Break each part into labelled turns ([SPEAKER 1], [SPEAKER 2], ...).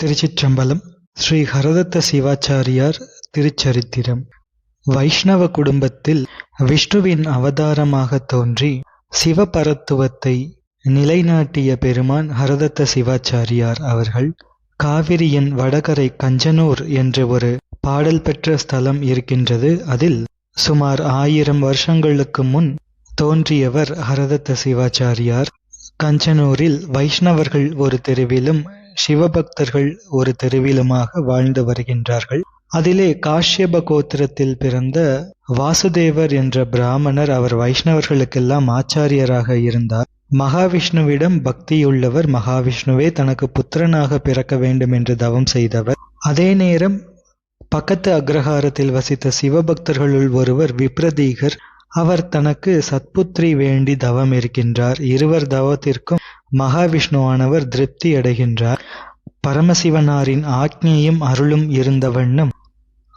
[SPEAKER 1] திருச்சிற்றம்பலம் ஸ்ரீ ஹரதத்த சிவாச்சாரியார் திருச்சரித்திரம். வைஷ்ணவ குடும்பத்தில் விஷ்ணுவின் அவதாரமாக தோன்றி சிவபரத்துவத்தை நிலைநாட்டிய பெருமான் ஹரதத்த சிவாச்சாரியார் அவர்கள் காவிரியின் வடகரை கஞ்சனூர் என்ற ஒரு பாடல் பெற்ற ஸ்தலம் இருக்கின்றது. அதில் சுமார் ஆயிரம் வருஷங்களுக்கு முன் தோன்றியவர் ஹரதத்த சிவாச்சாரியார். கஞ்சனூரில் வைஷ்ணவர்கள் ஒரு தெருவிலும் சிவபக்தர்கள் ஒரு தெருவிலுமாக வாழ்ந்து வருகின்றார்கள். அதிலே காஷ்யப கோத்திரத்தில் பிறந்த வாசுதேவர் என்ற பிராமணர் அவர் வைஷ்ணவர்களுக்கெல்லாம் ஆச்சாரியராக இருந்தார். மகாவிஷ்ணுவிடம் பக்தியுள்ளவர் மகாவிஷ்ணுவே தனக்கு புத்திரனாக பிறக்க வேண்டும் என்று தவம் செய்தவர். அதே நேரம் பக்கத்து அக்ரஹாரத்தில் வசித்த சிவபக்தர்களுள் ஒருவர் விப்ரதீகர் அவர் தனக்கு சத்புத்திரி வேண்டி தவம் இருக்கின்றார். இருவர் தவத்திற்கும் மகாவிஷ்ணுவானவர் திருப்தி அடைகின்றார். பரமசிவனாரின் ஆக்ஞையும் அருளும் இருந்த வண்ணம்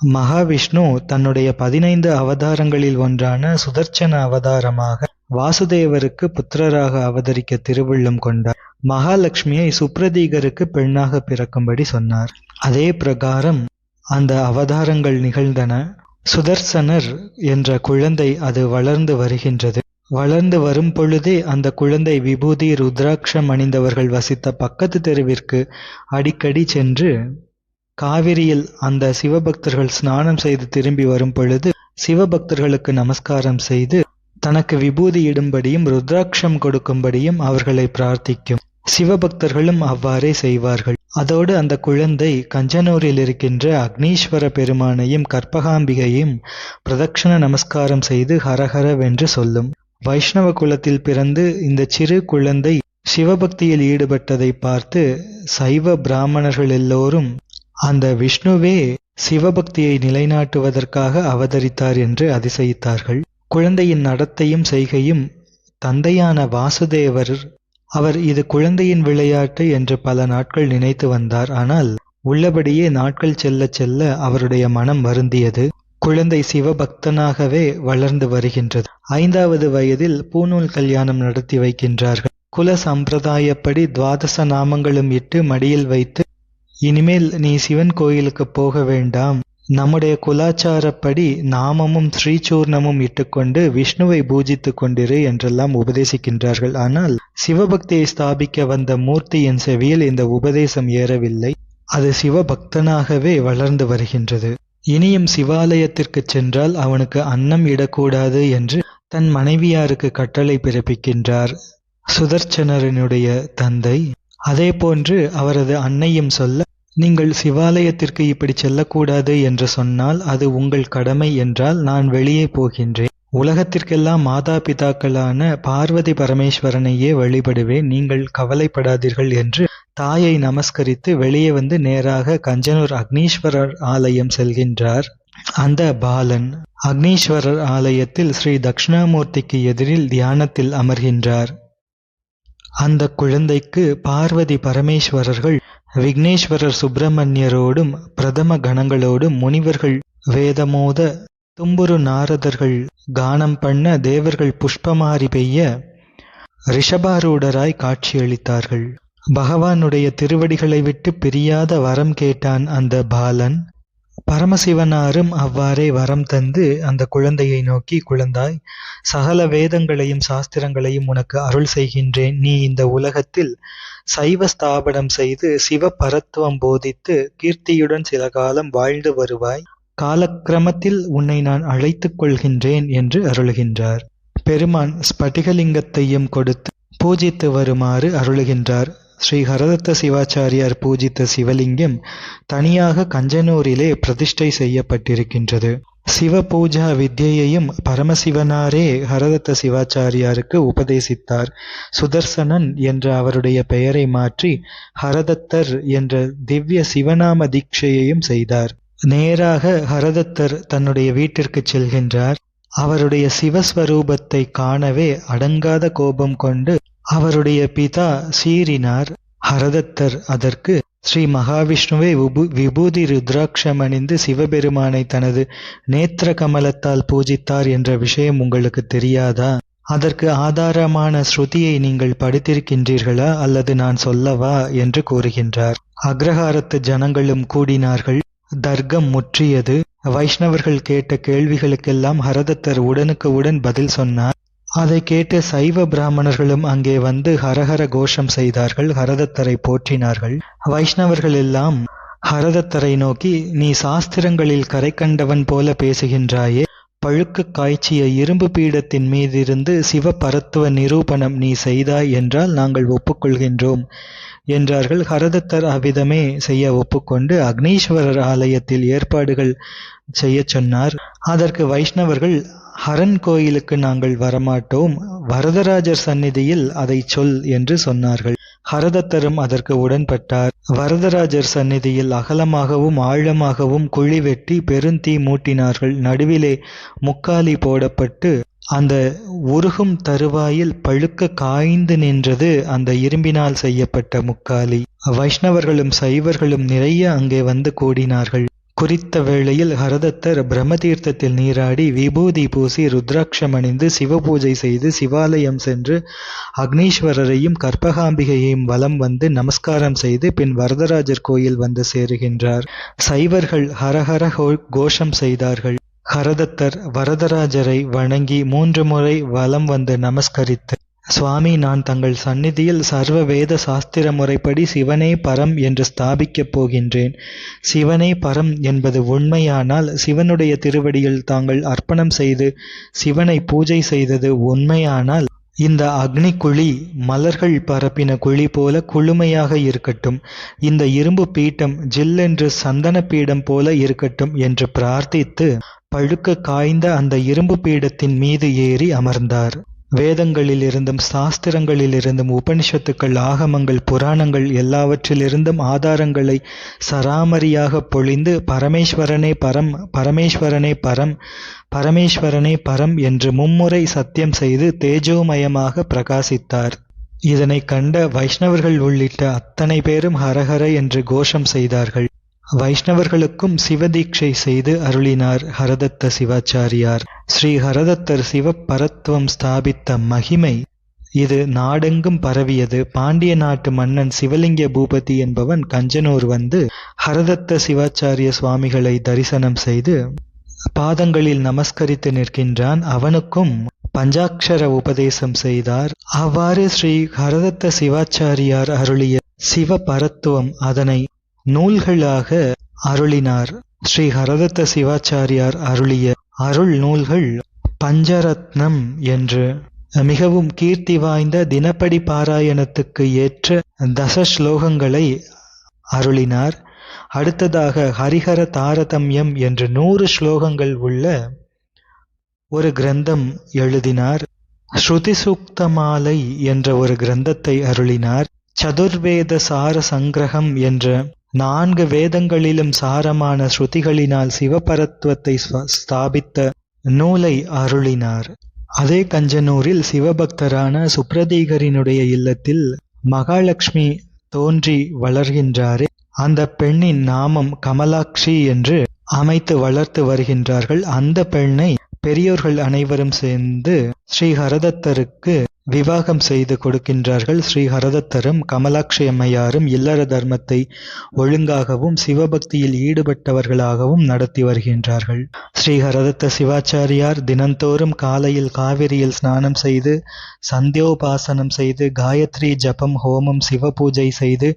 [SPEAKER 1] மகாவிஷ்ணு தன்னுடைய பதினைந்து அவதாரங்களில் ஒன்றான சுதர்ச்சன அவதாரமாக வாசுதேவருக்கு புத்திரராக அவதரிக்க திருவுள்ளம் கொண்டார். மகாலட்சுமியை சுப்ரதீகருக்கு பெண்ணாக பிறக்கும்படி சொன்னார். அதே பிரகாரம் அந்த அவதாரங்கள் நிகழ்ந்தன. சுதர்சனர் என்ற குழந்தை அது வளர்ந்து வருகின்றது. வளர்ந்து வரும் பொழுதே அந்த குழந்தை விபூதி ருத்ராட்சம் அணிந்தவர்கள் வசித்த பக்கத்து தெருவிற்கு அடிக்கடி சென்று காவிரியில் அந்த சிவபக்தர்கள் ஸ்நானம் செய்து திரும்பி வரும் பொழுது சிவபக்தர்களுக்கு நமஸ்காரம் செய்து தனக்கு விபூதி இடும்படியும் ருத்ராட்சம் கொடுக்கும்படியும் அவர்களை பிரார்த்திக்கும். சிவபக்தர்களும் அவ்வாறே செய்வார்கள். அதோடு அந்த குழந்தை கஞ்சனூரில் இருக்கின்ற அக்னீஸ்வர பெருமானையும் கற்பகாம்பிகையும் பிரதட்சண நமஸ்காரம் செய்து ஹரஹரவென்று சொல்லும். வைஷ்ணவ குலத்தில் பிறந்து இந்த சிறு குழந்தை சிவபக்தியில் ஈடுபட்டதை பார்த்து சைவ பிராமணர்கள் எல்லோரும் அந்த விஷ்ணுவே சிவபக்தியை நிலைநாட்டுவதற்காக அவதரித்தார் என்று அதிசயித்தார்கள். குழந்தையின் நடத்தையும் செய்கையும் தந்தையான வாசுதேவர் அவர் இது குழந்தையின் விளையாட்டு என்று பல நாட்கள் நினைத்து வந்தார். ஆனால் உள்ளபடியே நாட்கள் செல்ல செல்ல அவருடைய மனம் வருந்தியது. குழந்தை சிவபக்தனாகவே வளர்ந்து வருகின்றது. ஐந்தாவது வயதில் பூநூல் கல்யாணம் நடத்தி வைக்கின்றார்கள். குல சம்பிரதாயப்படி துவாதச நாமங்களும் இட்டு மடியில் வைத்து இனிமேல் நீ சிவன் கோயிலுக்கு போக வேண்டாம். நம்முடைய குலாச்சாரப்படி நாமமும் ஸ்ரீசூர்ணமும் இட்டுக்கொண்டு விஷ்ணுவை பூஜித்து கொண்டிரு என்றெல்லாம் உபதேசிக்கின்றார்கள். ஆனால் சிவபக்தியை ஸ்தாபிக்க வந்த மூர்த்தியின் செவியில் இந்த உபதேசம் ஏறவில்லை. அது சிவபக்தனாகவே வளர்ந்து வருகின்றது. இனியும் சிவாலயத்திற்கு சென்றால் அவனுக்கு அன்னம் இடக்கூடாது என்று தன் மனைவியாருக்கு கட்டளை பிறப்பிக்கின்றார். சுதர்ச்சனரனுடைய தந்தை அதேபோன்று அவரது அன்னையும் சொல்ல நீங்கள் சிவாலயத்திற்கு இப்படி செல்லக்கூடாது என்று சொன்னால் அது உங்கள் கடமை என்றால் நான் வெளியே போகின்றேன். உலகத்திற்கெல்லாம் மாதா பிதாக்களான பார்வதி பரமேஸ்வரனையே வழிபடுவேன். நீங்கள் கவலைப்படாதீர்கள் என்று தாயை நமஸ்கரித்து வெளியே வந்து நேராக கஞ்சனூர் அக்னீஸ்வரர் ஆலயம் செல்கின்றார். அந்த பாலன் அக்னீஸ்வரர் ஆலயத்தில் ஸ்ரீ தக்ஷணாமூர்த்திக்கு எதிரில் தியானத்தில் அமர்கின்றார். அந்த குழந்தைக்கு பார்வதி பரமேஸ்வரர்கள் விக்னேஸ்வரர் சுப்பிரமணியரோடும் பிரதம கணங்களோடும் முனிவர்கள் வேதமோத தும்புரு நாரதர்கள் கானம் பண்ண தேவர்கள் புஷ்பமாரி பெய்ய ரிஷபாரூடராய் காட்சியளித்தார்கள். பகவானுடைய திருவடிகளை விட்டு பிரியாத வரம் கேட்டான் அந்த பாலன். பரமசிவனாரும் அவ்வாறே வரம் தந்து அந்த குழந்தையை நோக்கி குழந்தாய் சகல வேதங்களையும் சாஸ்திரங்களையும் உனக்கு அருள் செய்கின்றேன். நீ இந்த உலகத்தில் சைவ ஸ்தாபனம் செய்து சிவ பரத்துவம் போதித்து கீர்த்தியுடன் சில காலம் வாழ்ந்து வருவாய். காலக்கிரமத்தில் உன்னை நான் அழைத்துக் கொள்கின்றேன் என்று அருளுகின்றார். பெருமான் ஸ்பட்டிகலிங்கத்தையும் கொடுத்து பூஜித்து வருமாறு அருளுகின்றார். ஸ்ரீ ஹரதத்த சிவாச்சாரியார் பூஜித்த சிவலிங்கம் தனியாக கஞ்சனூரிலே பிரதிஷ்டை செய்யப்பட்டிருக்கின்றது. சிவ பூஜா வித்யையையும் பரமசிவனாரே ஹரதத்த சிவாச்சாரியாருக்கு உபதேசித்தார். சுதர்சனன் என்ற அவருடைய பெயரை மாற்றி ஹரதத்தர் என்ற திவ்ய சிவநாம தீட்சையையும் செய்தார். நேராக ஹரதத்தர் தன்னுடைய வீட்டிற்கு செல்கின்றார். அவருடைய சிவஸ்வரூபத்தை காணவே அடங்காத கோபம் கொண்டு அவருடைய பிதா சீறினார். ஹரதத்தர் அதற்கு ஸ்ரீ மகாவிஷ்ணுவை விபூ விபூதி ருத்ராட்சமணிந்து சிவபெருமானை தனது நேத்திர கமலத்தால் பூஜித்தார் என்ற விஷயம் உங்களுக்கு தெரியாதா? அதற்கு ஆதாரமான ஸ்ருதியை நீங்கள் படித்திருக்கின்றீர்களா? அல்லது நான் சொல்லவா? என்று கூறுகின்றார். அக்ரஹாரத்து ஜனங்களும் கூடினார்கள். தர்க்கம் முற்றியது. வைஷ்ணவர்கள் கேட்ட கேள்விகளுக்கெல்லாம் ஹரதத்தர் உடனுக்கு உடன் பதில் சொன்னார். அதை கேட்டு சைவ பிராமணர்களும் அங்கே வந்து ஹரஹர கோஷம் செய்தார்கள் ஹரதத்தரை போற்றினார்கள். வைஷ்ணவர்கள் எல்லாம் ஹரதத்தரை நோக்கி நீ சாஸ்திரங்களில் கரை கண்டவன் போல பேசுகின்றாயே பழுக்கு காய்ச்சிய இரும்பு பீடத்தின் மீதிருந்து சிவபரத்துவ நிரூபணம் நீ செய்தாய் என்றால் நாங்கள் ஒப்புக்கொள்கின்றோம் என்றார்கள். ஹரதத்தர் அவ்விதமே செய்ய ஒப்புக்கொண்டு அக்னீஸ்வரர் ஆலயத்தில் ஏற்பாடுகள் செய்யச் சொன்னார். அதற்கு வைஷ்ணவர்கள் ஹரன் கோயிலுக்கு நாங்கள் வரமாட்டோம் வரதராஜர் சந்நிதியில் அதை சொல் என்று சொன்னார்கள். ஹரதத்தரும் அதற்கு உடன்பட்டார். வரதராஜர் சந்நிதியில் அகலமாகவும் ஆழமாகவும் குழி வெட்டி பெருந்தீ மூட்டினார்கள். நடுவிலே முக்காலி போடப்பட்டு அந்த உருகும் தருவாயில் பழுக்க காய்ந்து நின்றது அந்த இரும்பினால் செய்யப்பட்ட முக்காலி. வைஷ்ணவர்களும் சைவர்களும் நிறைய அங்கே வந்து கூடினார்கள். குறித்த வேளையில் ஹரதத்தர் பிரம்மதீர்த்தத்தில் நீராடி விபூதி பூசி ருத்ராட்சம் அணிந்து சிவபூஜை செய்து சிவாலயம் சென்று அக்னீஸ்வரரையும் கற்பகாம்பிகையையும் வலம் வந்து நமஸ்காரம் செய்து பின் வரதராஜர் கோயில் வந்து சேருகின்றார். சைவர்கள் ஹரஹர கோஷம் செய்தார்கள். ஹரதத்தர் வரதராஜரை வணங்கி மூன்று முறை வலம் வந்து நமஸ்கரித்து சுவாமி நான் தங்கள் சந்நிதியில் சர்வ வேத சாஸ்திர முறைப்படி சிவனே பரம் என்று ஸ்தாபிக்கப் போகின்றேன். சிவனே பரம் என்பது உண்மையானால் சிவனுடைய திருவடியில் தாங்கள் அர்ப்பணம் செய்து சிவனை பூஜை செய்தது உண்மையானால் இந்த அக்னி குழி மலர்கள் பரப்பின குழி போல குளுமையாக இருக்கட்டும். இந்த இரும்பு பீட்டம் ஜில்லென்று சந்தன பீடம் போல இருக்கட்டும் என்று பிரார்த்தித்து பழுக்க காய்ந்த அந்த இரும்பு பீடத்தின் மீது ஏறி அமர்ந்தார். வேதங்களிலிருந்தும் சாஸ்திரங்களிலிருந்தும் உபனிஷத்துக்கள் ஆகமங்கள் புராணங்கள் எல்லாவற்றிலிருந்தும் ஆதாரங்களை சராமரியாக பொழிந்து பரமேஸ்வரனே பரம் பரமேஸ்வரனே பரம் பரமேஸ்வரனே பரம் என்று மும்முறை சத்தியம் செய்து தேஜோமயமாக பிரகாசித்தார். இதனை கண்ட வைஷ்ணவர்கள் உள்ளிட்ட அத்தனை பேரும் ஹரஹர என்று கோஷம் செய்தார்கள். வைஷ்ணவர்களுக்கும் சிவதீட்சை செய்து அருளினார் ஹரதத்த சிவாச்சாரியார். ஸ்ரீ ஹரதத்தர் சிவபரத்துவம் ஸ்தாபித்த மகிமை இது நாடெங்கும் பரவியது. பாண்டிய நாட்டு மன்னன் சிவலிங்க பூபதி என்பவன் கஞ்சனூர் வந்து ஹரதத்த சிவாச்சாரிய சுவாமிகளை தரிசனம் செய்து பாதங்களில் நமஸ்கரித்து நிற்கின்றான். அவனுக்கும் பஞ்சாட்சர உபதேசம் செய்தார். அவ்வாறு ஸ்ரீ ஹரதத்த சிவாச்சாரியார் அருளிய சிவபரத்துவம் அதனை நூல்களாக அருளினார். ஸ்ரீ ஹரதத்த சிவாச்சாரியார் அருளிய அருள் நூல்கள் பஞ்சரத்னம் என்று. மிகவும் கீர்த்தி வாய்ந்த தினப்படி பாராயணத்துக்கு ஏற்ற தச ஸ்லோகங்களை அருளினார். அடுத்ததாக ஹரிஹர தாரதமியம் என்று நூறு ஸ்லோகங்கள் உள்ள ஒரு கிரந்தம் எழுதினார். ஸ்ருதி சூக்தமாலை என்ற ஒரு கிரந்தத்தை அருளினார். சதுர்வேத சார சங்கிரகம் என்ற நான்கு வேதங்களிலும் சாரமான ஸ்ருதிகளினால் சிவபரத்துவத்தை ஸ்தாபித்த நூலை அருளினார். அதே கஞ்சனூரில் சிவபக்தரான சுப்ரதீகரினுடைய இல்லத்தில் மகாலட்சுமி தோன்றி வளர்கின்றாரே. அந்த பெண்ணின் நாமம் கமலாட்சி என்று அமைத்து வளர்த்து வருகின்றார்கள். அந்த பெண்ணை பெரியோர்கள் அனைவரும் சேர்ந்து ஸ்ரீ ஹரதத்தருக்கு விவாகம் செய்து கொடுக்கின்றார்கள். ஸ்ரீ ஹரதத்தரும் கமலாட்சி அம்மையாரும் இல்லற தர்மத்தை ஒழுங்காகவும் சிவபக்தியில் ஈடுபட்டவர்களாகவும் நடத்தி வருகின்றார்கள். ஸ்ரீ ஹரதத்த சிவாச்சாரியார் தினந்தோறும் காலையில் காவிரியில் ஸ்நானம் செய்து சந்தியோபாசனம் செய்து காயத்ரி ஜபம் ஹோமம் சிவ பூஜை செய்து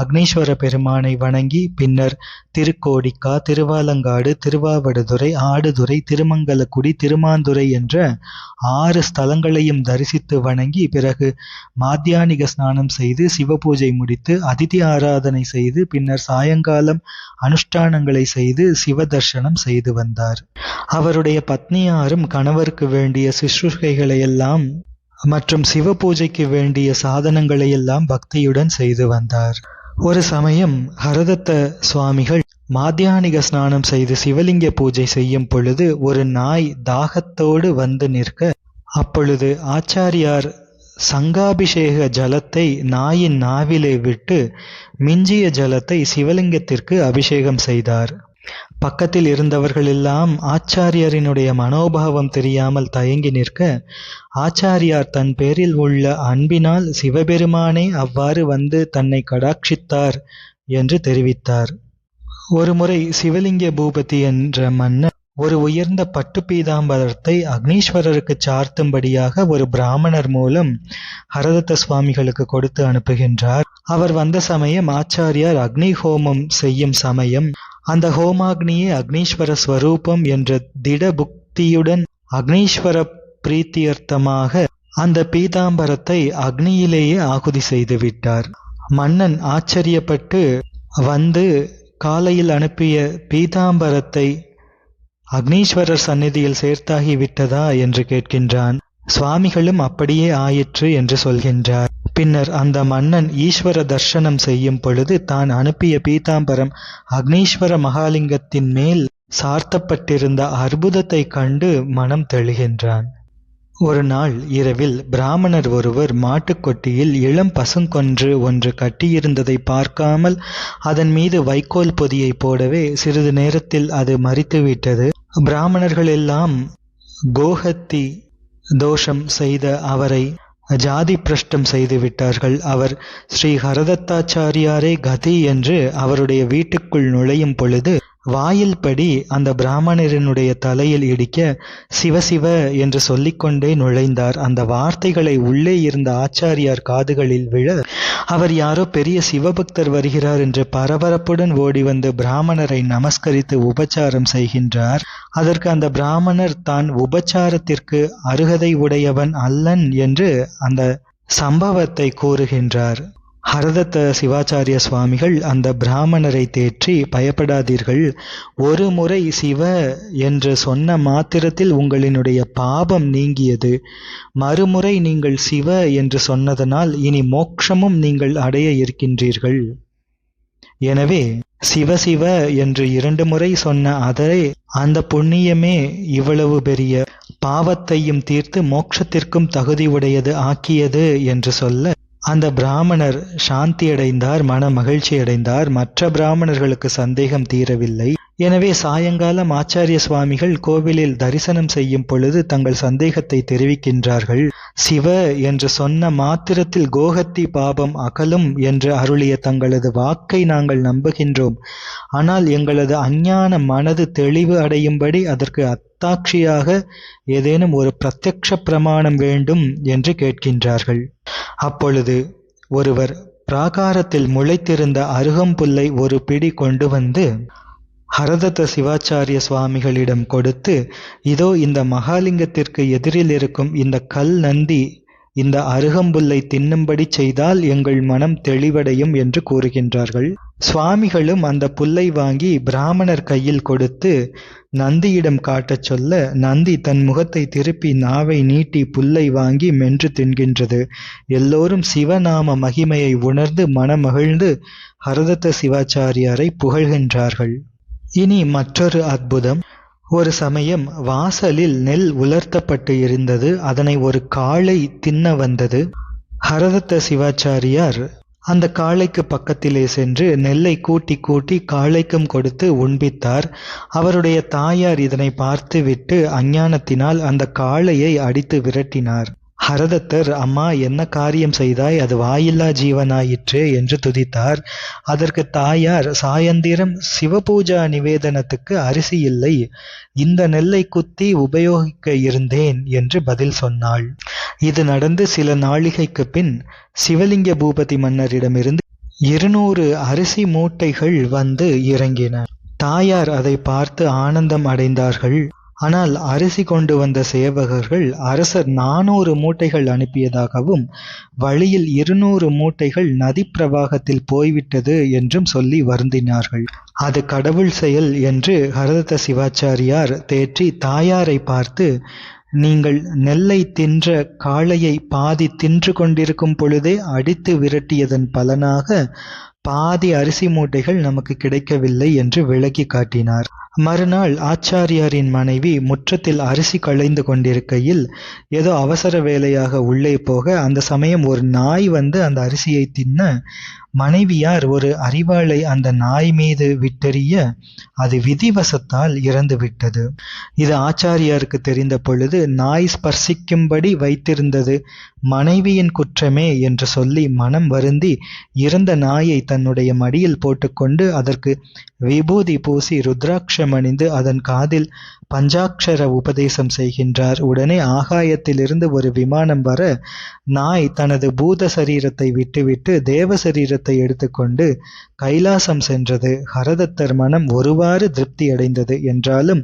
[SPEAKER 1] அக்னீஸ்வர பெருமானை வணங்கி பின்னர் திருக்கோடிக்கா திருவாலங்காடு திருவாவடுதுறை ஆடுதுறை திருமங்கலக்குடி திருமாந்துறை என்ற ஆறு ஸ்தலங்களையும் தரிசித்து வணங்கி பிறகு மாத்தியானிக ஸ்நானம் செய்து சிவபூஜை முடித்து அதிதி ஆராதனை செய்து பின்னர் சாயங்காலம் அனுஷ்டானங்களை செய்து சிவ தர்சனம் செய்து வந்தார். அவருடைய பத்னியாரும் கணவருக்கு வேண்டிய சிசுகைகளையெல்லாம் மற்றும் சிவ பூஜைக்கு வேண்டிய சாதனங்களை எல்லாம் பக்தியுடன் செய்து வந்தார். ஒரு சமயம் ஹரதத்த சுவாமிகள் மாத்தியானிக ஸ்நானம் செய்து சிவலிங்க பூஜை செய்யும் பொழுது ஒரு நாய் தாகத்தோடு வந்து நிற்க அப்பொழுது ஆச்சாரியார் சங்காபிஷேக ஜலத்தை நாயின் நாவிலே விட்டு மிஞ்சிய ஜலத்தை சிவலிங்கத்திற்கு அபிஷேகம் செய்தார். பக்கத்தில் இருந்தவர்களெல்லாம் ஆச்சாரியரினுடைய மனோபாவம் தெரியாமல் தயங்கி நிற்க ஆச்சாரியார் தன் பேரில் உள்ள அன்பினால் சிவபெருமானே அவ்வாறு வந்து தன்னை கடாட்சித்தார் என்று தெரிவித்தார். ஒருமுறை சிவலிங்க பூபதி என்ற மன்னர் ஒரு உயர்ந்த பட்டு பீதாம்பரத்தை அக்னீஸ்வரருக்கு சார்த்தும்படியாக ஒரு பிராமணர் மூலம் ஹரதத்த சுவாமிகளுக்கு கொடுத்து அனுப்புகின்றார். அவர் வந்த சமயம் ஆச்சாரியார் அக்னி ஹோமம் செய்யும் சமயம் அந்த ஹோமாக்னியே அக்னீஸ்வர ஸ்வரூபம் என்ற திட புக்தியுடன் அக்னீஸ்வர பிரீத்தியர்த்தமாக அந்த பீதாம்பரத்தை அக்னியிலேயே ஆகுதி செய்து விட்டார். மன்னன் ஆச்சரியப்பட்டு வந்து காலையில் அனுப்பிய பீதாம்பரத்தை அக்னீஸ்வரர் சந்நிதியில் சேர்த்தாகி விட்டதா என்று கேட்கின்றான். சுவாமிகளும் அப்படியே ஆயிற்று என்று சொல்கின்றார். பின்னர் அந்த மன்னன் ஈஸ்வர தர்ஷனம் செய்யும் பொழுது தான் அனுப்பிய பீதாம்பரம் அக்னீஸ்வர மகாலிங்கத்தின் மேல் சார்த்தப்பட்டிருந்த அற்புதத்தை கண்டு மனம் தெளிகின்றான். ஒரு நாள் இரவில் பிராமணர் ஒருவர் மாட்டுக்கொட்டியில் இளம் பசுங்கொன்று ஒன்று கட்டியிருந்ததை பார்க்காமல் அதன் மீது வைக்கோல் பொதியை போடவே சிறிது நேரத்தில் அது மறித்துவிட்டது. பிராமணர்கள் எல்லாம் கோஹத்தி தோஷம் செய்த அவரை ஜாதி பிரஷ்டம் செய்து விட்டார்கள். அவர் ஸ்ரீ ஹரதத்தாச்சாரியாரே கதி என்று அவருடைய வீட்டுக்குள் நுழையும் பொழுது வாயில் படி அந்த பிராமணரினுடைய தலையில் இடிக்க சிவசிவ என்று சொல்லிக்கொண்டே நுழைந்தார். அந்த வார்த்தைகளை உள்ளே இருந்த ஆச்சாரியார் காதுகளில் விழ அவர் யாரோ பெரிய சிவபக்தர் வருகிறார் என்று பரபரப்புடன் ஓடி வந்து பிராமணரை நமஸ்கரித்து உபச்சாரம் செய்கின்றார். அதற்கு அந்த பிராமணர் தான் உபச்சாரத்திற்கு அருகதை உடையவன் அல்லன் என்று அந்த சம்பவத்தை கூறுகின்றார். ஹரதத்த சிவாச்சாரிய சுவாமிகள் அந்த பிராமணரை தேற்றி பயப்படாதீர்கள் ஒரு முறை சிவ என்று சொன்ன மாத்திரத்தில் உங்களினுடைய பாபம் நீங்கியது. மறுமுறை நீங்கள் சிவ என்று சொன்னதனால் இனி மோட்சமும் நீங்கள் அடைய இருக்கின்றீர்கள் எனவே சிவ சிவ என்று இரண்டு முறை சொன்ன அதே அந்த புண்ணியமே இவ்வளவு பெரிய பாவத்தையும் தீர்த்து மோட்சத்திற்கும் தகுதியுடையது ஆக்கியது என்று சொல்ல அந்த பிராமணர் சாந்தியடைந்தார் மன மகிழ்ச்சி அடைந்தார் மற்ற பிராமணர்களுக்கு சந்தேகம் தீரவில்லை. எனவே சாயங்காலம் ஆச்சாரிய சுவாமிகள் கோவிலில் தரிசனம் செய்யும் பொழுது தங்கள் சந்தேகத்தை தெரிவிக்கின்றார்கள். சிவ என்று சொன்ன மாத்திரத்தில் கோகத்தி பாபம் அகலும் என்று அருளிய தங்களது வாக்கை நாங்கள் நம்புகின்றோம். ஆனால் எங்களது அஞ்ஞான மனது தெளிவு அடையும்படி அதற்கு அத்தாட்சியாக ஏதேனும் ஒரு பிரத்யக்ஷ பிரமாணம் வேண்டும் என்று கேட்கின்றார்கள். அப்பொழுது ஒருவர் பிராகாரத்தில் முளைத்திருந்த அருகம்புல்லை ஒரு பிடி கொண்டு வந்து ஹரதத்த சிவாச்சாரிய சுவாமிகளிடம் கொடுத்து இதோ இந்த மகாலிங்கத்திற்கு எதிரில் இருக்கும் இந்த கல் நந்தி இந்த அருகம்புல்லை தின்னும்படி செய்தால் எங்கள் மனம் தெளிவடையும் என்று கூறுகின்றார்கள். சுவாமிகளும் அந்த புல்லை வாங்கி பிராமணர் கையில் கொடுத்து நந்தியிடம் காட்டச் சொல்ல நந்தி தன் முகத்தை திருப்பி நாவை நீட்டி புல்லை வாங்கி மென்று தின்கின்றது. எல்லோரும் சிவநாம மகிமையை உணர்ந்து மனமகிழ்ந்து ஹரதத்த சிவாச்சாரியாரை புகழ்கின்றார்கள். இனி மற்றொரு அற்புதம். ஒரு சமயம் வாசலில் நெல் உலர்த்தப்பட்டு இருந்தது. அதனை ஒரு காளை தின்ன வந்தது. ஹரதத்த சிவாச்சாரியார் அந்த காளைக்கு பக்கத்திலே சென்று நெல்லை கூட்டி கூட்டி காளைக்கும் கொடுத்து உண்பித்தார். அவருடைய தாயார் இதனை பார்த்துவிட்டு அஞ்ஞானத்தினால் அந்த காளையை அடித்து விரட்டினார். ஹரதத்தர் அம்மா என்ன காரியம் செய்தாய்? அது வாயில்லா ஜீவனாயிற்று என்று துதித்தார். அதற்கு தாயார் சாயந்திரம் சிவபூஜா நிவேதனத்துக்கு அரிசி இல்லை. இந்த நெல்லை குத்தி உபயோகிக்க இருந்தேன் என்று பதில் சொன்னாள். இது நடந்து சில நாளிகைக்கு பின் சிவலிங்க பூபதி மன்னரிடமிருந்து இருநூறு அரிசி மூட்டைகள் வந்து இறங்கின. தாயார் அதை பார்த்து ஆனந்தம் அடைந்தார்கள். ஆனால் அரிசி கொண்டு வந்த சேவகர்கள் அரசர் நானூறு மூட்டைகள் அனுப்பியதாகவும் வழியில் இருநூறு மூட்டைகள் நதி பிரவாகத்தில் போய்விட்டது என்றும் சொல்லி வருந்தினார்கள். அது கடவுள் செயல் என்று ஹரதத்த சிவாச்சாரியார் தேற்றி தாயாரை பார்த்து நீங்கள் நெல்லை தின்ற காளையை பாதி தின்று கொண்டிருக்கும் பொழுதே அடித்து விரட்டியதன் பலனாக பாதி அரிசி மூட்டைகள் நமக்கு கிடைக்கவில்லை என்று விளக்கி காட்டினார். மறுநாள் ஆச்சாரியாரின் மனைவி முற்றத்தில் அரிசி களைந்து கொண்டிருக்கையில் ஏதோ அவசர வேலையாக உள்ளே போக அந்த சமயம் ஒரு நாய் வந்து அந்த அரிசியை தின்ன மனைவியார் ஒரு அறிவாளை அந்த நாய் மீது விட்டெறிய அது விதிவசத்தால் இறந்து விட்டது. இது ஆச்சாரியாருக்கு தெரிந்த பொழுது நாய் ஸ்பர்சிக்கும்படி வைத்திருந்தது மனைவியின் குற்றமே என்று சொல்லி மனம் வருந்தி இறந்த நாயை தன்னுடைய மடியில் போட்டுக்கொண்டு அதற்கு விபூதி பூசி ருத்ராட்சமணிந்து அதன் காதில் பஞ்சாட்சர உபதேசம் செய்கின்றார். உடனே ஆகாயத்திலிருந்து ஒரு விமானம் வர நாய் தனது பூத சரீரத்தை விட்டுவிட்டு தேவ சரீரத்தை எடுத்துக்கொண்டு கைலாசம் சென்றது. ஹரதத்தர் மனம் ஒருவாறு திருப்தி அடைந்தது என்றாலும்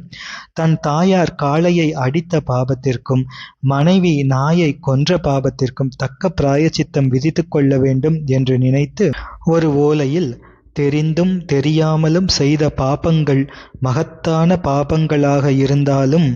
[SPEAKER 1] தன் தாயார் காளையை அடித்த பாபத்திற்கும் மனைவி நாயை கொன்ற பாபத்திற்கும் தக்க பிராயச்சித்தம் விதித்து கொள்ள வேண்டும் என்று நினைத்து ஒரு ஓலையில் தெரிந்தும் தெரியாமலும் செய்த பாபங்கள் மகத்தான பாபங்களாக இருந்தாலும்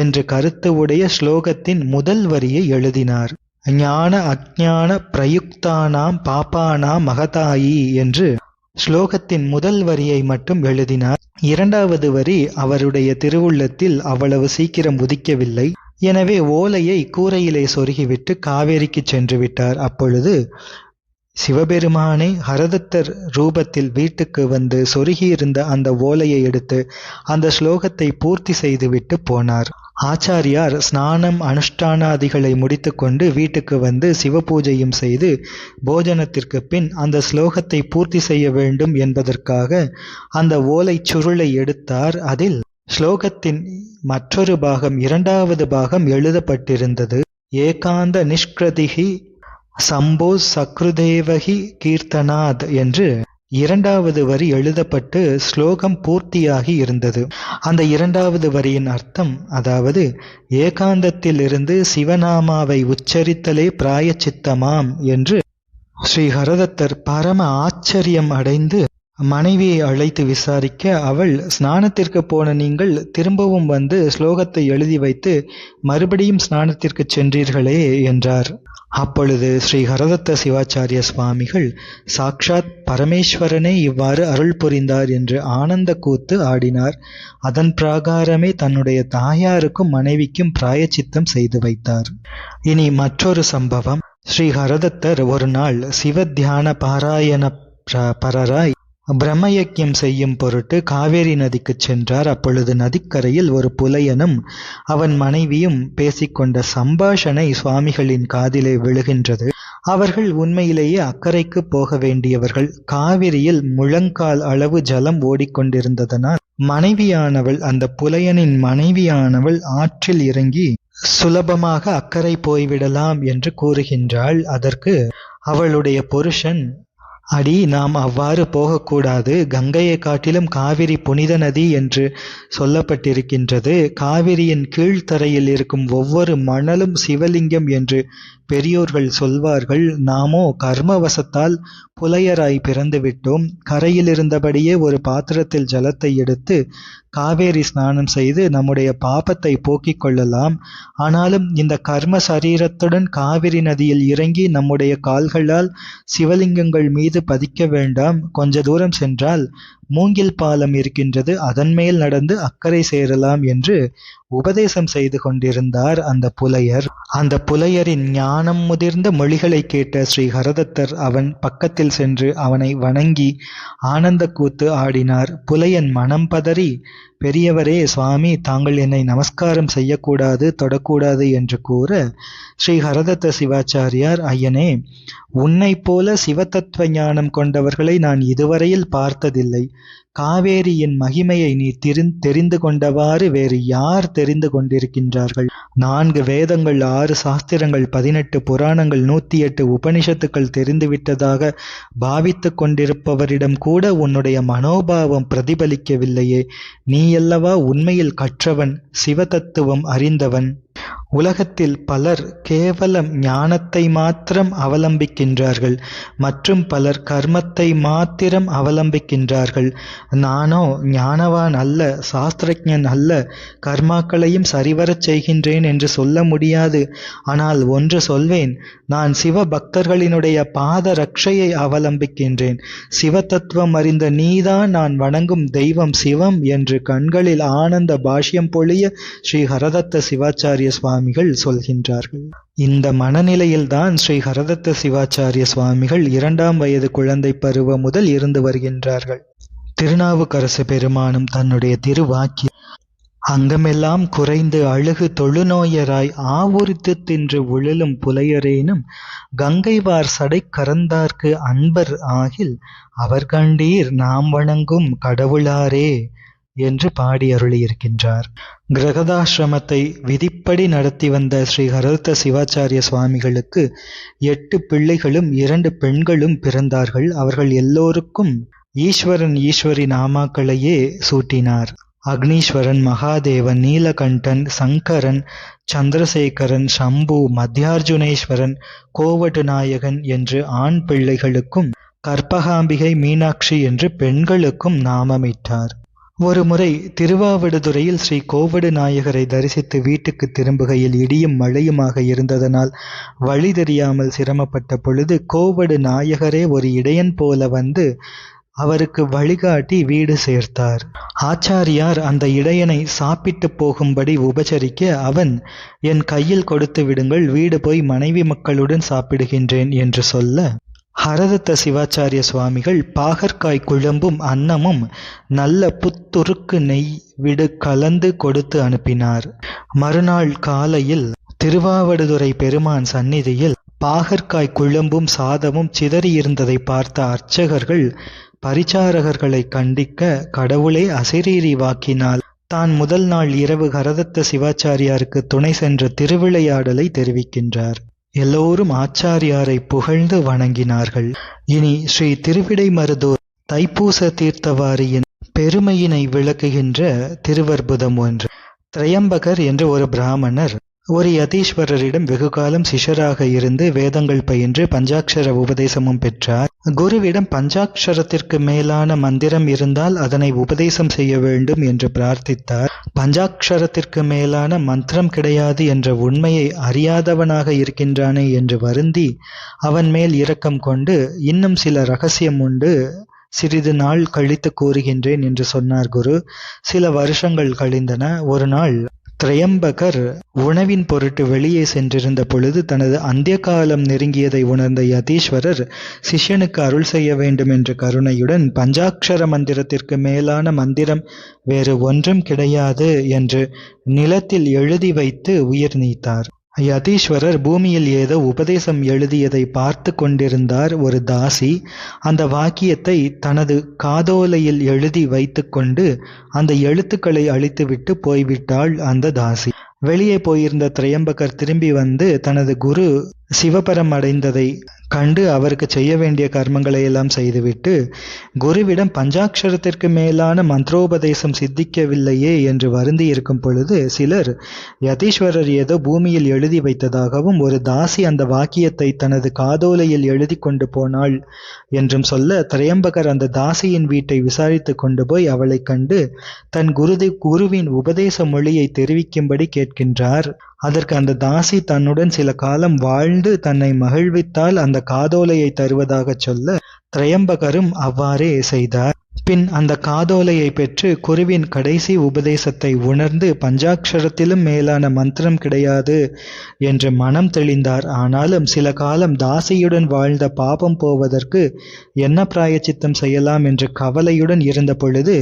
[SPEAKER 1] என்று கருத்து உடைய ஸ்லோகத்தின் முதல் வரியை எழுதினார். ஞான அஜான பிரயுக்தானாம் பாப்பானாம் மகதாயி என்று ஸ்லோகத்தின் முதல் வரியை மட்டும் எழுதினார். இரண்டாவது வரி அவருடைய திருவுள்ளத்தில் அவ்வளவு சீக்கிரம் உதிக்கவில்லை. எனவே ஓலையை கூரையிலே சொருகிவிட்டு காவேரிக்கு சென்று விட்டார். அப்பொழுது சிவபெருமானே ஹரதத்தர் ரூபத்தில் வீட்டுக்கு வந்து சொருகியிருந்த அந்த ஓலையை எடுத்து அந்த ஸ்லோகத்தை பூர்த்தி செய்துவிட்டு போனார். ஆச்சாரியார் ஸ்நானம் அனுஷ்டானாதிகளை முடித்துக்கொண்டு வீட்டுக்கு வந்து சிவபூஜையும் செய்து போஜனத்திற்கு பின் அந்த ஸ்லோகத்தை பூர்த்தி செய்ய வேண்டும் என்பதற்காக அந்த ஓலை சுருளை எடுத்தார். அதில் ஸ்லோகத்தின் மற்றொரு பாகம் இரண்டாவது பாகம் எழுதப்பட்டிருந்தது. ஏகாந்த நிஷ்கிருதிகி சம்போ சக்ருதேவகி கீர்த்தனாத் என்று இரண்டாவது வரி எழுதப்பட்டு ஸ்லோகம் பூர்த்தியாகி இருந்தது. அந்த இரண்டாவது வரியின் அர்த்தம் அதாவது ஏகாந்தத்தில் இருந்து சிவநாமாவை உச்சரித்தலே பிராயச்சித்தமாம் என்று ஸ்ரீ ஹரதத்தர் பரம ஆச்சரியம் அடைந்து மனைவியை அழைத்து விசாரிக்க அவள் ஸ்நானத்திற்கு போன நீங்கள் திரும்பவும் வந்து ஸ்லோகத்தை எழுதி வைத்து மறுபடியும் ஸ்நானத்திற்கு சென்றீர்களே என்றார். அப்பொழுது ஸ்ரீ ஹரதத்த சிவாச்சாரிய சுவாமிகள் சாக்ஷாத் பரமேஸ்வரனே இவ்வாறு அருள் புரிந்தார் என்று ஆனந்த கூத்து ஆடினார். அதன் பிராகாரமே தன்னுடைய தாயாருக்கும் மனைவிக்கும் பிராயச்சித்தம் செய்து வைத்தார். இனி மற்றொரு சம்பவம். ஸ்ரீ ஹரதத்தர் ஒரு நாள் சிவ தியான பாராயண பரராய் பிரம்மயக்கியம் செய்யும் பொருட்டு காவேரி நதிக்கு சென்றார். அப்பொழுது நதிக்கரையில் ஒரு புலையனும் அவன் மனைவியும் பேசிக்கொண்ட சம்பாஷணை சுவாமிகளின் காதிலே விழுகின்றது. அவர்கள் உண்மையிலேயே அக்கறைக்கு போக வேண்டியவர்கள். காவிரியில் முழங்கால் அளவு ஜலம் ஓடிக்கொண்டிருந்ததனால் மனைவியானவள் அந்த புலையனின் மனைவியானவள் ஆற்றில் இறங்கி சுலபமாக அக்கறை போய்விடலாம் என்று கூறுகின்றாள். அதற்கு அவளுடைய புருஷன் அடி நாம் அவ்வாறு போகக்கூடாது. கங்கையை காட்டிலும் காவிரி புனித நதி என்று சொல்லப்பட்டிருக்கின்றது. காவிரியின் கீழ்த்தரையில் இருக்கும் ஒவ்வொரு மணலும் சிவலிங்கம் என்று பெரியோர்கள் சொல்வார்கள். நாமோ கர்மவசத்தால் புலையராய் பிறந்துவிட்டோம். கரையில் இருந்தபடியே ஒரு பாத்திரத்தில் ஜலத்தை எடுத்து காவேரி ஸ்நானம் செய்து நம்முடைய பாபத்தை போக்கிக் கொள்ளலாம். ஆனாலும் இந்த கர்ம சரீரத்துடன் காவிரி நதியில் இறங்கி நம்முடைய கால்களால் சிவலிங்கங்கள் மீது பதிக்க வேண்டாம். கொஞ்ச தூரம் சென்றால் மூங்கில் பாலம் இருக்கின்றது அதன் மேல் நடந்து அக்கறை சேரலாம் என்று உபதேசம் செய்து கொண்டிருந்தார் அந்த புலையர். அந்த புலையரின் ஞானம் முதிர்ந்த மொழிகளை கேட்ட ஸ்ரீ ஹரதத்தர் அவன் பக்கத்தில் சென்று அவனை வணங்கி ஆனந்த கூத்து ஆடினார். புலையன் மனம் பதறி பெரியவரே சுவாமி தாங்கள் என்னை நமஸ்காரம் செய்யக்கூடாது தொடக்கூடாது என்று கூற ஸ்ரீ ஹரதத்த சிவாச்சாரியார் ஐயனே உன்னை போல சிவதத்துவ ஞானம் கொண்டவர்களை நான் இதுவரையில் பார்த்ததில்லை. காவேரியின் மகிமையை நீ தெரிந்து கொண்டவாறு வேறு யார் தெரிந்து கொண்டிருக்கின்றார்கள்? நான்கு வேதங்கள் ஆறு சாஸ்திரங்கள் பதினெட்டு புராணங்கள் நூத்தி எட்டு உபனிஷத்துக்கள் தெரிந்துவிட்டதாக பாவித்து கொண்டிருப்பவரிடம் கூட உன்னுடைய மனோபாவம் பிரதிபலிக்கவில்லையே. நீயல்லவா உண்மையில் கற்றவன் சிவதத்துவம் அறிந்தவன். உலகத்தில் பலர் கேவலம் ஞானத்தை மாத்திரம் அவலம்பிக்கின்றார்கள் மற்றும் பலர் கர்மத்தை மாத்திரம் அவலம்பிக்கின்றார்கள். நானோ ஞானவான் அல்ல சாஸ்திரஜன் அல்ல கர்மாக்களையும் சரிவரச் செய்கின்றேன் என்று சொல்ல முடியாது. ஆனால் ஒன்று சொல்வேன் நான் சிவ பக்தர்களினுடைய பாத ரட்சையை அவலம்பிக்கின்றேன். சிவ தத்துவம் அறிந்த நீதான் நான் வணங்கும் தெய்வம் சிவம் என்று கண்களில் ஆனந்த பாஷ்யம் பொழிய ஸ்ரீ ஹரதத்த சிவாச்சாரிய சுவாமி சுவாமிகள் சொல்கின்றார்கள். இந்த மனநிலையில்தான் ஸ்ரீ ஹரதத்த சிவாச்சாரிய சுவாமிகள் இரண்டாம் வயது குழந்தை பருவம் முதல் இருந்து வருகின்றார்கள். திருநாவுக்கரசு பெருமானும் தன்னுடைய திருவாக்கிய அங்கமெல்லாம் குறைந்து அழுகு தொழுநோயராய் ஆவுரித்து தின்று உழலும் புலையரேனும் கங்கைவார் சடை கரந்தார்க்கு அன்பர் ஆகில் அவர் கண்டீர் நாம் வணங்கும் கடவுளாரே என்று பாடி அருளியிருக்கின்றார் கிரகதாசிரமத்தை விதிப்படி நடத்தி வந்த ஸ்ரீ ஹரத்த சிவாச்சாரிய சுவாமிகளுக்கு எட்டு பிள்ளைகளும் இரண்டு பெண்களும் பிறந்தார்கள். அவர்கள் எல்லோருக்கும் ஈஸ்வரன் ஈஸ்வரி நாமாக்களையே சூட்டினார். அக்னீஸ்வரன் மகாதேவன் நீலகண்டன் சங்கரன் சந்திரசேகரன் சம்பு மத்தியார்ஜுனேஸ்வரன் கோவட்டு நாயகன் என்று ஆண் பிள்ளைகளுக்கும் கற்பகாம்பிகை மீனாட்சி என்று பெண்களுக்கும் நாமமிட்டார். ஒருமுறை திருவாவடுதுறையில் ஸ்ரீ கோவடு நாயகரை தரிசித்து வீட்டுக்கு திரும்புகையில் இடியும் மழையுமாக இருந்ததனால் வழி தெரியாமல் சிரமப்பட்ட பொழுது கோவடு நாயகரே ஒரு இடையன் போல வந்து அவருக்கு வழிகாட்டி வீடு சேர்த்தார். ஆச்சாரியார் அந்த இடையனை சாப்பிட்டு போகும்படி உபசரிக்க அவன் என் கையில் கொடுத்து விடுங்கள் வீடு போய் மனைவி மக்களுடன் சாப்பிடுகின்றேன் என்று சொல்ல ஹரதத்த சிவாச்சாரிய சுவாமிகள் பாகற்காய் குழம்பும் அன்னமும் நல்ல புத்துருக்கு நெய் விடு கலந்து கொடுத்து அனுப்பினார். மறுநாள் காலையில் திருவாவடுதுறை பெருமான் சந்நிதியில் பாகற்காய் குழம்பும் சாதமும் சிதறியிருந்ததை பார்த்த அர்ச்சகர்கள் பரிச்சாரகர்களை கண்டிக்க கடவுளே அசிரீரி வாக்கினால் தான் முதல் நாள் இரவு ஹரதத்த சிவாச்சாரியாருக்கு துணை சென்ற திருவிளையாடலை தெரிவிக்கின்றார். எல்லோரும் ஆச்சாரியாரை புகழ்ந்து வணங்கினார்கள். இனி ஸ்ரீ திருவிடைமருதூர் தைப்பூச தீர்த்தவாரியின் பெருமையினை விளக்குகின்ற திருவற்புதம் ஒன்று. திரையம்பகர் என்ற ஒரு பிராமணர் ஒரு யதீஸ்வரரிடம் வெகுகாலம் சிஷராக இருந்து வேதங்கள் பயின்று பஞ்சாட்சர உபதேசமும் பெற்றார். குருவிடம் பஞ்சாட்சரத்திற்கு மேலான மந்திரம் இருந்தால் அதனை உபதேசம் செய்ய வேண்டும் என்று பிரார்த்தித்தார். பஞ்சாட்சரத்திற்கு மேலான மந்திரம் கிடையாது என்ற உண்மையை அறியாதவனாக இருக்கின்றானே என்று வருந்தி அவன் மேல் இரக்கம் கொண்டு இன்னும் சில ரகசியம் உண்டு சிறிது நாள் கழித்து கூறுகின்றேன் என்று சொன்னார் குரு. சில வருஷங்கள் கழிந்தன. ஒரு நாள் திரையம்பகர் உணவின் பொருட்டு வெளியே சென்றிருந்த பொழுது தனது அந்திய காலம் நெருங்கியதை உணர்ந்த யதீஸ்வரர் சிஷ்யனுக்கு அருள் செய்ய வேண்டும் என்ற கருணையுடன் பஞ்சாட்சர மந்திரத்திற்கு மேலான மந்திரம் வேறு ஒன்றும் கிடையாது என்று நிலத்தில் எழுதி வைத்து உயிர் நீத்தார். யதீஸ்வரர் பூமியில் ஏதோ உபதேசம் எழுதியதை பார்த்து கொண்டிருந்தார் ஒரு தாசி. அந்த வாக்கியத்தை தனது காதோலையில் எழுதி வைத்துக்கொண்டு அந்த எழுத்துக்களை அழித்துவிட்டு போய்விட்டாள் அந்த தாசி. வெளியே போயிருந்த திரையம்பகர் திரும்பி வந்து தனது குரு சிவபரம் அடைந்ததை கண்டு அவருக்கு செய்ய வேண்டிய கர்மங்களை எல்லாம் செய்துவிட்டு குருவிடம் பஞ்சாட்சரத்திற்கு மேலான மந்திரோபதேசம் சித்திக்கவில்லையே என்று வருந்தி இருக்கும் பொழுது சிலர் யதீஸ்வரர் ஏதோ பூமியில் எழுதி வைத்ததாகவும் ஒரு தாசி அந்த வாக்கியத்தை தனது காதோலையில் எழுதி கொண்டு போனாள் என்றும் சொல்ல திரையம்பகர் அந்த தாசியின் வீட்டை விசாரித்து கொண்டு போய் அவளை கண்டு தன் குருதி குருவின் உபதேச மொழியை தெரிவிக்கும்படி கேட்கின்றார். அதற்கு அந்த தாசி தன்னுடன் சில காலம் வாழ்ந்து தன்னை மகிழ்வித்தால் அந்த காதோலையை தருவதாகச் சொல்ல திரையம்பகரும் அவ்வாறே செய்தார். பின் அந்த காதோலையை பெற்று குருவின் கடைசி உபதேசத்தை உணர்ந்து பஞ்சாட்சரத்திலும் மேலான மந்திரம் கிடையாது என்று மனம் தெளிந்தார். ஆனாலும் சில காலம் தாசியுடன் வாழ்ந்த பாபம் போவதற்கு என்ன பிராயச்சித்தம் செய்யலாம் என்று கவலையுடன் இருந்த பொழுது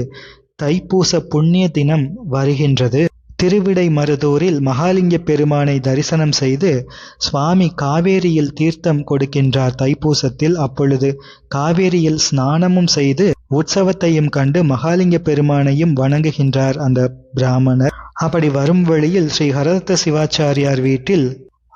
[SPEAKER 1] தைப்பூச புண்ணிய தினம் வருகின்றது. திருவிடை மருதூரில் மகாலிங்க பெருமானை தரிசனம் செய்து சுவாமி காவேரியில் தீர்த்தம் கொடுக்கின்றார் தைப்பூசத்தில். அப்பொழுது காவேரியில் ஸ்நானமும் செய்து உற்சவத்தையும் கண்டு மகாலிங்க பெருமானையும் வணங்குகின்றார் அந்த பிராமணர். அப்படி வரும் வழியில் ஸ்ரீ ஹரதத்த சிவாச்சாரியார் வீட்டில்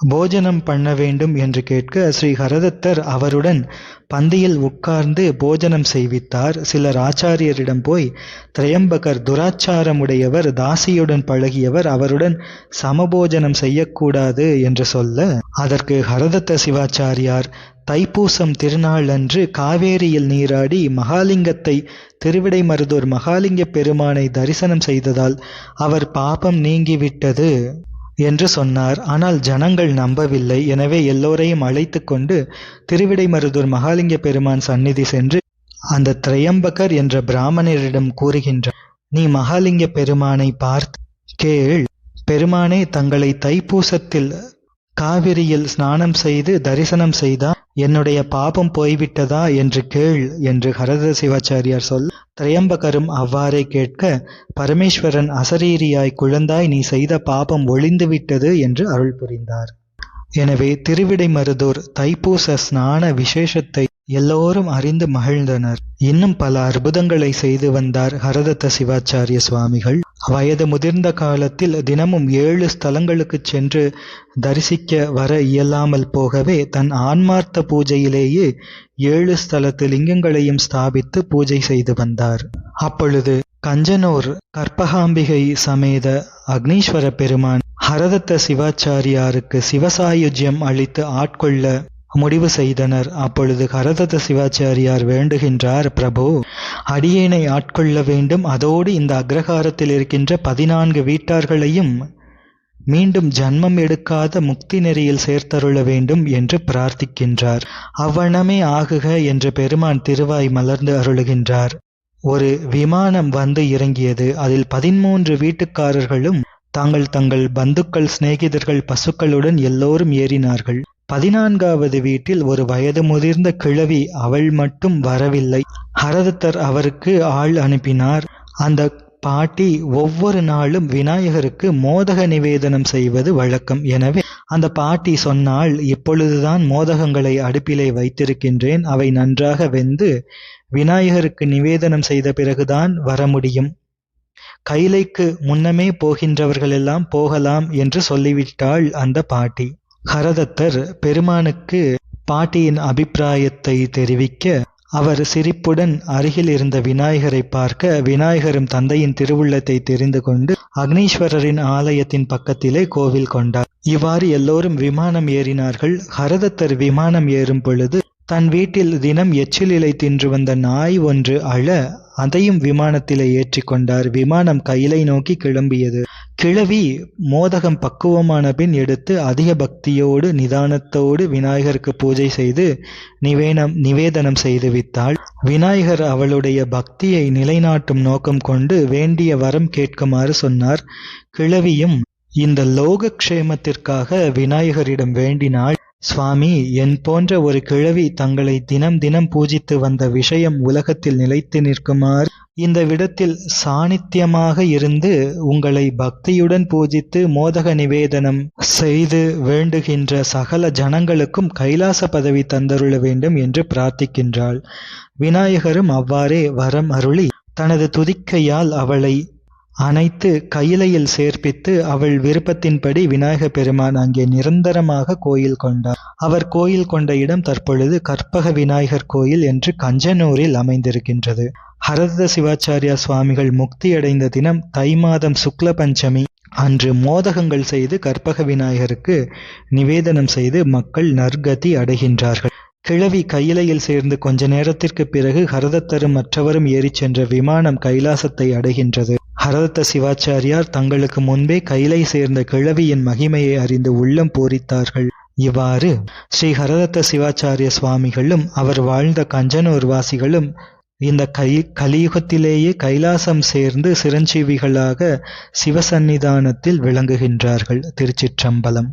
[SPEAKER 1] போஜனம் பண்ண வேண்டும் என்று கேட்க ஸ்ரீ ஹரதத்தர் அவருடன் பந்தியில் உட்கார்ந்து போஜனம் செய்வித்தார். சிலர் ஆச்சாரியரிடம் போய் திரையம்பகர் துராச்சாரமுடையவர் தாசியுடன் பழகியவர் அவருடன் சமபோஜனம் செய்யக்கூடாது என்று சொல்ல அதற்கு ஹரதத்த சிவாச்சாரியார் தைப்பூசம் திருநாள் அன்று காவேரியில் நீராடி மகாலிங்கத்தை திருவிடைமருதூர் மகாலிங்க பெருமானை தரிசனம் செய்ததால் அவர் பாபம் நீங்கிவிட்டது. என்று சொன்னார். ஆனால் ஜனங்கள் நம்பவில்லை. எனவே எல்லோரையும் அழைத்து கொண்டு திருவிடைமருதூர் மகாலிங்க பெருமான் சந்நிதி சென்று அந்த திரையம்பகர் என்ற பிராமணரிடம் கூறுகின்றார். நீ மகாலிங்க பெருமானை பார்த்து கேள். பெருமானே தங்களை தைப்பூசத்தில் காவிரியில் ஸ்நானம் செய்து தரிசனம் செய்தால் என்னுடைய பாபம் போய்விட்டதா என்று கேள் என்று ஹரத சிவாச்சாரியார் சொல் திரையம்பகரும் அவ்வாறே கேட்க பரமேஸ்வரன் அசரீரியாய் குழந்தாய் நீ செய்த பாபம் ஒளிந்துவிட்டது என்று அருள் புரிந்தார். எனவே திருவிடைமருதூர் தைப்பூச ஸ்நான விசேஷத்தை எல்லோரும் அறிந்து மகிழ்ந்தனர். இன்னும் பல அற்புதங்களை செய்து வந்தார் ஹரதத்த சிவாச்சாரிய சுவாமிகள். வயது முதிர்ந்த காலத்தில் தினமும் ஏழு ஸ்தலங்களுக்கு சென்று தரிசிக்க வர இயலாமல் போகவே தன் ஆன்மார்த்த பூஜையிலேயே ஏழு ஸ்தலத்து லிங்கங்களையும் ஸ்தாபித்து பூஜை செய்து வந்தார். அப்பொழுது கஞ்சனூர் கற்பகாம்பிகை சமேத அக்னீஸ்வர பெருமான் ஹரதத்த சிவாச்சாரியாருக்கு சிவசாயுஜ்யம் அளித்து ஆட்கொள்ள முடிவு செய்தனர். அப்பொழுது கரதத்த சிவாச்சாரியார் வேண்டுகின்றார் பிரபு அடியேனை ஆட்கொள்ள வேண்டும். அதோடு இந்த அக்ரஹாரத்தில் இருக்கின்ற பதினான்கு வீட்டார்களையும் மீண்டும் ஜன்மம் எடுக்காத முக்தி நெறியில் சேர்த்தருள வேண்டும் என்று பிரார்த்திக்கின்றார். அவ்வனமே ஆகுக என்று பெருமான் திருவாய் மலர்ந்து அருளுகின்றார். ஒரு விமானம் வந்து இறங்கியது. அதில் பதிமூன்று வீட்டுக்காரர்களும் தாங்கள் தங்கள் பந்துக்கள் சிநேகிதர்கள் பசுக்களுடன் எல்லோரும் ஏறினார்கள். பதினான்காவது வீட்டில் ஒரு வயது முதிர்ந்த கிழவி அவள் மட்டும் வரவில்லை. ஹரதத்தர் அவருக்கு ஆள் அனுப்பினார். அந்த பாட்டி ஒவ்வொரு நாளும் விநாயகருக்கு மோதக நிவேதனம் செய்வது வழக்கம். எனவே அந்த பாட்டி சொன்னால் இப்பொழுதுதான் மோதகங்களை அடுப்பிலே வைத்திருக்கின்றேன். அவை நன்றாக வெந்து விநாயகருக்கு நிவேதனம் செய்த பிறகுதான் வர முடியும். கைலைக்கு முன்னமே போகின்றவர்களெல்லாம் போகலாம் என்று சொல்லிவிட்டாள் அந்த பாட்டி. ஹரதத்தர் பெருமானுக்கு பாட்டியின் அபிப்பிராயத்தை தெரிவிக்க அவர் சிரிப்புடன் அருகில் இருந்த விநாயகரை பார்க்க விநாயகரும் தந்தையின் திருவுள்ளத்தை தெரிந்து கொண்டு அக்னீஸ்வரரின் ஆலயத்தின் பக்கத்திலே கோவில் கொண்டார். இவ்வாறு எல்லோரும் விமானம் ஏறினார்கள். ஹரதத்தர் விமானம் ஏறும் பொழுது தன் வீட்டில் தினம் எச்சில் இலை தின்று வந்த நாய் ஒன்று அழ அதையும் விமானத்திலே ஏற்றிக்கொண்டார். விமானம் கையிலை நோக்கி கிளம்பியது. கிழவி மோதகம் பக்குவமான பின் எடுத்து அதிக பக்தியோடு நிதானத்தோடு விநாயகருக்கு பூஜை செய்து நிவேனம் நிவேதனம் செய்து வித்தாள் விநாயகர் அவளுடைய பக்தியை நிலைநாட்டும் நோக்கம் கொண்டு வேண்டிய வரம் கேட்குமாறு சொன்னார். கிழவியும் இந்த லோகக்ஷேமத்திற்காக விநாயகரிடம் வேண்டினாள். சுவாமி என் போன்ற ஒரு கிழவி தங்களை தினம் தினம் பூஜித்து வந்த விஷயம் உலகத்தில் நிலைத்து நிற்குமாறு இந்த விடத்தில் சாநித்தியமாக இருந்து உங்களை பக்தியுடன் பூஜித்து மோதக நிவேதனம் செய்து வேண்டுகின்ற சகல ஜனங்களுக்கும் கைலாச பதவி தந்தருள வேண்டும் என்று பிரார்த்திக்கின்றாள். விநாயகரும் அவ்வாறே வரம் அருளி தனது துதிக்கையால் அவளை அனைத்து கையிலையில் சேர்ப்பித்து அவள் விருப்பத்தின்படி விநாயக பெருமான் அங்கே நிரந்தரமாக கோயில் கொண்டார். அவர் கோயில் கொண்ட இடம் தற்பொழுது கற்பக விநாயகர் கோயில் என்று கஞ்சனூரில் அமைந்திருக்கின்றது. ஹரத சிவாச்சாரியா சுவாமிகள் முக்தியடைந்த தினம் தை மாதம் சுக்ல பஞ்சமி அன்று மோதகங்கள் செய்து கற்பக விநாயகருக்கு நிவேதனம் செய்து மக்கள் நற்கதி அடைகின்றார்கள். கிழவி கையிலையில் சேர்ந்து கொஞ்ச நேரத்திற்கு பிறகு ஹரதத்தரும் மற்றவரும் ஏறிச் சென்ற விமானம் கைலாசத்தை அடைகின்றது. ஹரதத்த சிவாச்சாரியார் தங்களுக்கு முன்பே கைலை சேர்ந்த கிழவியின் மகிமையை அறிந்து உள்ளம் பூரித்தார்கள். இவ்வாறு ஸ்ரீ ஹரதத்த சிவாச்சாரிய சுவாமிகளும் அவர் வாழ்ந்த கஞ்சனூர் வாசிகளும் இந்த கை கலியுகத்திலேயே கைலாசம் சேர்ந்து சிரஞ்சீவிகளாக சிவசன்னிதானத்தில் விளங்குகின்றார்கள். திருச்சிற்றம்பலம்